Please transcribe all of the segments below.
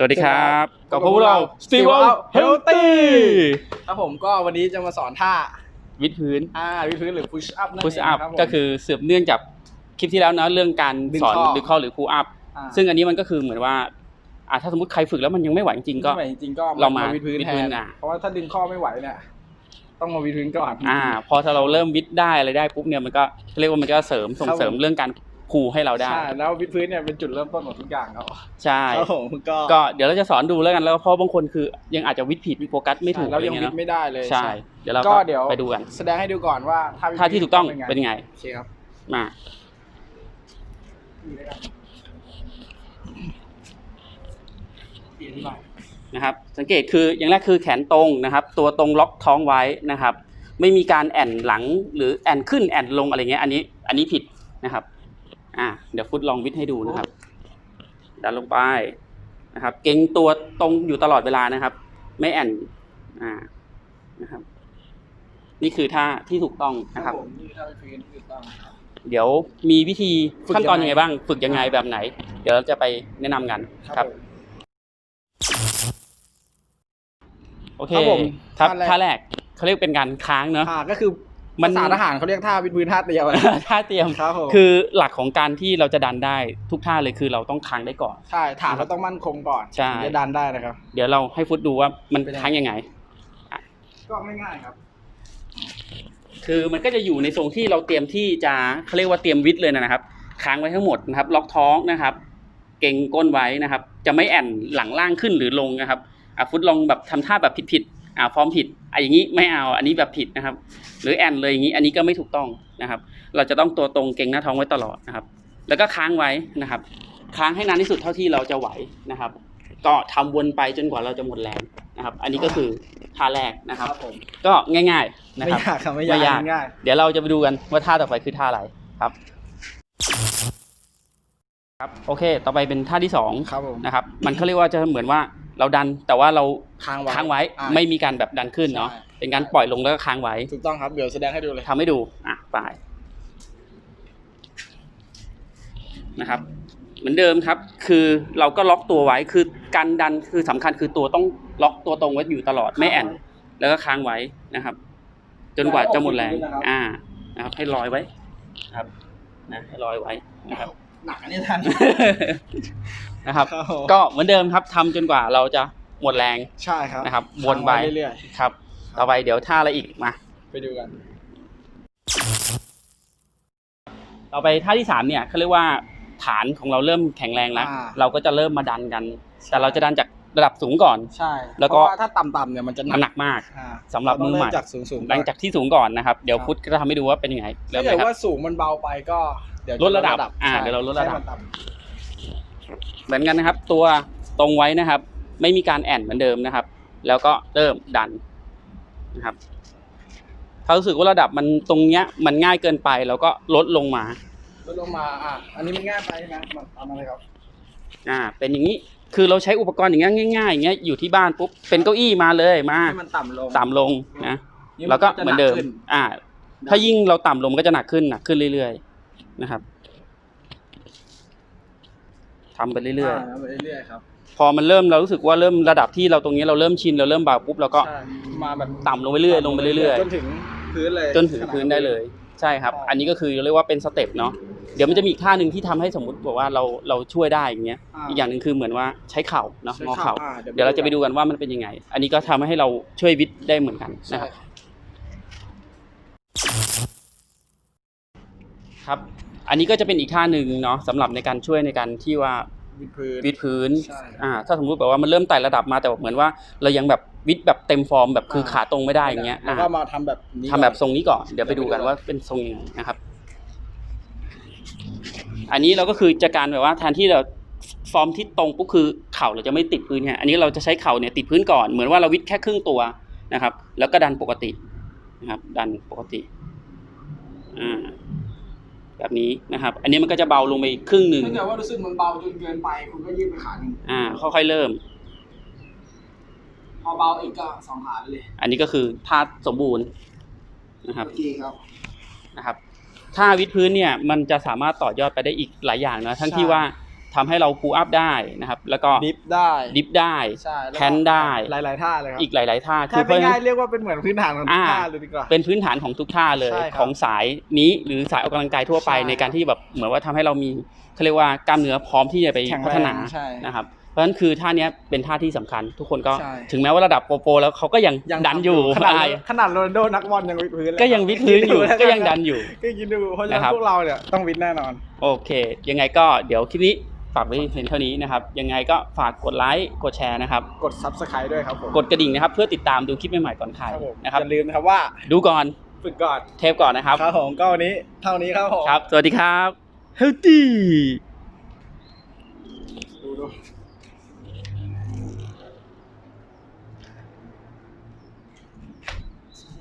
สวัสดีครับกักับบพพววกกเราเรา Steve Steve Out Healthy ครับผมก็วันนี้จะมาสอนท่าวิดพื้นอ่าวิดพื้นหรือ push up นั่นเอง push up รับผมก็คือสืบเนื่องจากคลิปที่แล้วเนอะเรื่องการดึงสอนข้อดึงข้อหรือ pull up อ่าซึ่งอันนี้มันก็คือเหมือนว่าอะถ้าสมมติใครฝึกแล้วมันยังไม่ไหวจริงๆก็ไม่ไหวจริงๆก็เรามาวิดพื้นวิดแทพื้นนอะเพราะว่าถ้าดึงข้อไม่ไหวเนี่ยต้องมาวิดพื้นก่อนอ่า พอถ้าเราเริ่มวิดได้อะไรได้ปุ๊บเนี่ยมันก็เรียกว่ามันก็เสริมส่งครับผมเสริมเรื่องการ พูให้เราได้ ใช่แล้ววิดพื้นเนี่ยเป็นจุดเริ่มต้นของทุกอย่างครับใช่ครับผมก็ก็เดี๋ยวเราจะสอนดูแล้วกันแล้วเพราะบางคนคือยังอาจจะวิดผิดวิดโฟกัสไม่ถูกใช่แล้วยังอะไรวิเงี้ดยไม่ได้เลยใช่เดี๋ยวเราก็ก็เดี๋ยวไปดูกัน แสดงให้ดูก่อนว่าท่าวิดท่าที่ถูกต้องเป็นเป็นไงไงโอเคครับมาเปลี่ยนที่บ้านนะครับสังเกตคืออย่างแรกคือแขนตรงนะครับ ตัวตรงล็อกท้องไว้นะครับ ไม่มีการแอนหลังหรือแอนขึ้นแอนลงอะไรเงี้ยอันนี้อันนี้ผิดนะครับ อ่าเดี๋ยวฟุตลองวิดให้ดูนะครับ ดันลงไปนะครับ เก่งตัวตรงอยู่ตลอดเวลานะครับ ไม่แอนอ่านะครับ นี่คือท่าที่ถูกต้องนะครับ ผมนี่ท่าวิดพื้นที่ถูกต้องครับ เดี๋ยวมีวิธีฝึกขั้นตอนยังไงยังไง บ้าง ฝึกยังไงแบบไหน เดี๋ยวเราจะไปแนะนำกันครับ ผม โอเคครับผมครับท่าแรกท่าแรกเขาเรียกเป็นการค้างเนอะ อ่าก็คือ มัภานษาทหารเขาเรียกท่าวิดพื้นท่าเตียวนะท่าเตรียมครับผมคือหลักของการที่เราจะดันได้ทุกท่าเลยคือเราต้องค้างได้ก่อนใช่ฐานเราต้องมั่นคงก่อนใช่ถึงจะดันได้นะครับ เดี๋ยวเราให้ฟุตดูว่ามันเป็นยังไงค้างยังไงก็ไม่ง่ายครับ คือมันก็จะอยู่ในทรงที่เราเตรียมที่จะเขาเรียกว่าเตรียมวิดเลยนะครับ ค้างไว้ทั้งหมดนะครับ ล็อกท้องนะครับ เก่งก้นไว้นะครับ จะไม่แอนหลังล่างขึ้นหรือลงนะครับอะฟุตลองแบบทำท่าแบบผิดๆ อ่าฟอร์มผิดอะอย่างนี้ไม่เอาอันนี้แบบผิดนะครับ หรือแอนเลยอย่างนี้อันนี้ก็ไม่ถูกต้องนะครับ เราจะต้องตัวตรงเก่งหน้าท้องไว้ตลอดนะครับ แล้วก็ค้างไว้นะครับ ค้างให้นานที่สุดเท่าที่เราจะไหวนะครับ ก็ทำวนไปจนกว่าเราจะหมดแรงนะครับ อันนี้ก็คือท่าแรกนะครับผมก็ง่าย ๆนะไม่ครับยากครับไม่ไม่ยายากกง่ายเดี๋ยวเราจะไปดูกันว่าท่าต่อไปคือท่าอะไรครับครับโอเค ต่อไปเป็นท่าที่สองครับผมนะครับ มันเขาเรียกว่าจะเหมือนว่า เราดันแต่ว่าเราค้างไว้ค้างไว้อ่าไม่มีการแบบดันขึ้นเนาะใช่เป็นการปล่อยลงแล้วก็ค้างไว้ถูกต้องครับ เดี๋ยวแสดงให้ดูเลย ทำให้ดูอะไปนะครับ เหมือนเดิมครับ คือเราก็ล็อกตัวไว้คือการดันคือสำคัญคือตัวต้องล็อกตัวตรงไว้อยู่ตลอดไม่แอนแล้วก็ค้างไว้นะครับ จนกว่าจะหมดแรง อ่านะครับ ให้ลอยไว้นะครับนะให้ลอยไว้นะครับ หนักอันนี้ท่านนะครับ ครับผม ก็เหมือนเดิมครับทำจนกว่าเราจะหมดแรงใช่ครับนะครับวนไปค้างว้เรื่อยครับ ต่อไปเดี๋ยวท่าอะไรอีกมา ๆ ไปดูกัน ต่อไปท่าที่สามเนี่ยเขาเรียกว่าฐานของเราเริ่มแข็งแรงแล้ว อ่า เราก็จะเริ่มมาดันกัน แต่เราจะดันจาก ระดับสูงก่อน ใช่แล้วก็ เพราะว่าถ้าต่ำๆเนี่ยมันจะมันหนักมากอ่าสำหรับมือใหม่เาต้งเริ่จากสูงๆหลังจากที่สูงก่อนนะครับ เดี๋ยวครับพุทธก็จะทำให้ดูว่าเป็นยังไงเริ่ถ้ามเกิเลยครับดว่าสูงมันเบาไปก็เดี๋ยวจลดระดับอ่าใช่เดี๋ยวเราลดระดับ ให้มันต่เหมือนกันนะครับ ตัวตรงไว้นะครับ ไม่มีการแอนเหมือนเดิมนะครับ แล้วก็เริ่มดันนะครับ ถ้ารู้สึกว่าระดับมันตรงเนี้ยมันง่ายเกินไปเราก็ลดลงมาำลดลงมาอะอันนี้มันง่ายไปใช่ไหมมันทำอะไรครับ อ่าเป็นอย่างนี้ คือเราใช้อุปกรณ์อย่างเงี้ยง่ายๆอย่างเงี้ยอยู่ที่บ้านปุ๊บเป็นเก้าอี้มาเลยมาให้มันต่ำลง ต่ำลงนะนี่แล้วก็จะเหมือนเดิม ขึ้อ่า ถ้ายิ่งเราต่ำลงมันก็จะหนักขึ้นหนักขึ้นเรื่อยๆนะครับทำไปเรื่อยาไปเรื่อยๆครับๆ พอมันเริ่มเรารู้สึกว่าเริ่มระดับที่เราตรงนี้เราเริ่มชินเราเริ่มเบาปุ๊บเราก็ใช่มาแบบต่ำลงไปเรื่อยลงไปเรื่อยจนถึงพื้นเลยๆ จนถึงพื้นได้เลย ใช่ครับ อันนี้ก็คือเรียกว่าเป็นสเต็ปเนาะ เดี๋ยวมันจะมีอีกท่าหนึ่งที่ทำให้สมมติบอกว่าเราเราช่วยได้อย่างเงี้ยอีกอย่างหนึ่งคือเหมือนว่าใช้เข่าเนาะใช้งอเข่าอ่เดี๋ยวเราจะไปดูกันว่ามันเป็นยังไง อันนี้ก็ทำให้เราช่วยวิทย์ได้เหมือนกันใช่นะครับ ครับ อันนี้ก็จะเป็นอีกท่าหนึ่งเนาะสำหรับในการช่วยในการที่ว่าวิดพื้น วิดพื้น ใช่อ่า ถ้าสมมุติแบบว่ามันเริ่มไต่ระดับมาแต่แบบเหมือนว่าเรายังแบบวิดแบบเต็มฟอร์มแบบคือขาตรงไม่ได้อย่างเงี้ยแล้วอ่าก็มาทำแบบนี้ทำแบบทก่อนรงนี้ก่อน เดี๋ยวไปดูกันว่าเป็นทรงยังไงนะครับ อันนี้เราก็คือจะการแบบว่าแทนที่เราฟอร์มที่ตรงปุ๊บคือเข่าเราจะไม่ติดพื้นไงอันนี้เราจะใช้เข่าเนี่ยติดพื้นก่อนเหมือนว่าเราวิดแค่ครึ่งตัวนะครับ แล้วก็ดันปกตินะครับ ดันปกติอ่าแบบนี้นะครับ อันนี้มันก็จะเบาลงไปอีกครึ่งหนึ่งถ้าเกิดว่ารู้สึกมันเบาจนเกินไปคุณก็ยืดไปขาหนึ่งอ่าค่อยๆเริ่ม พอเบาอีกก็สองขาไปเลย อันนี้ก็คือท่าสมบูรณ์นะครับโอเคครับนะครับ ท่าวิดพื้นเนี่ยมันจะสามารถต่อยอดไปได้อีกหลายอย่างนะทั้งใช่ที่ว่าทำให้เราพูอัพได้นะครับแล้วก็ดิฟได้ดิฟได้ใช่แล้วก็แพนได้ หลาย ๆ ท่าเลยครับอีกหลาย ๆ ท่าถ้าเพไม่ราะฉะง่านั้ยนเรียกว่าเป็นเหมือนพื้นฐานของทุกอ่าท่าเลยดีกว่า เป็นพื้นฐานของทุกท่าเลยใช่ครับของสายนี้หรือสายออกกำลังกายทั่วไปใช่ในการที่แบบเหมือนว่าทำให้เรามีเขาเรียกว่ากล้ามเนื้อพร้อมที่จะไปแข็งแรงพัฒนาใช่ นะครับเพ ราะฉะนั้นคือท่าเนี้ยเป็นท่าที่สำคัญ ทุกคนก็ใช่ ถึงแม้ว่าระดับโปรโปรแล้วเขาก็ยังดันอยู่ขนาดใช่ขนาดโรนัลโดนักบอลยังวิดพื้นเลยก็ยังวิดพื้นอยู่คิก็ยังดันอยู่ ก็ยินดูเพราะฉะนั้นะครับ นพวกเราเนี่ยต้องวิดแน่นอน โอเค ยังไงก็เดี๋ยวคลิปนี้ฝากไว้เพียงเท่านี้นะครับ ยังไงก็ฝากกดไลค์กดแชร์นะครับ กด subscribe ด้วยครับผมกดกระดิ่งนะครับ เพื่อติดตามดูคลิปใหม่ๆก่อนใครครับผมนะครับ อย่าลืมนะครับว่าดูก่อนฝึกก่อนเทปก่อนนะครับ ครับผมก็วันนี้เท่านี้ครับผม ครับ สวัสดีครับ healthy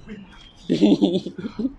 嘿嘿嘿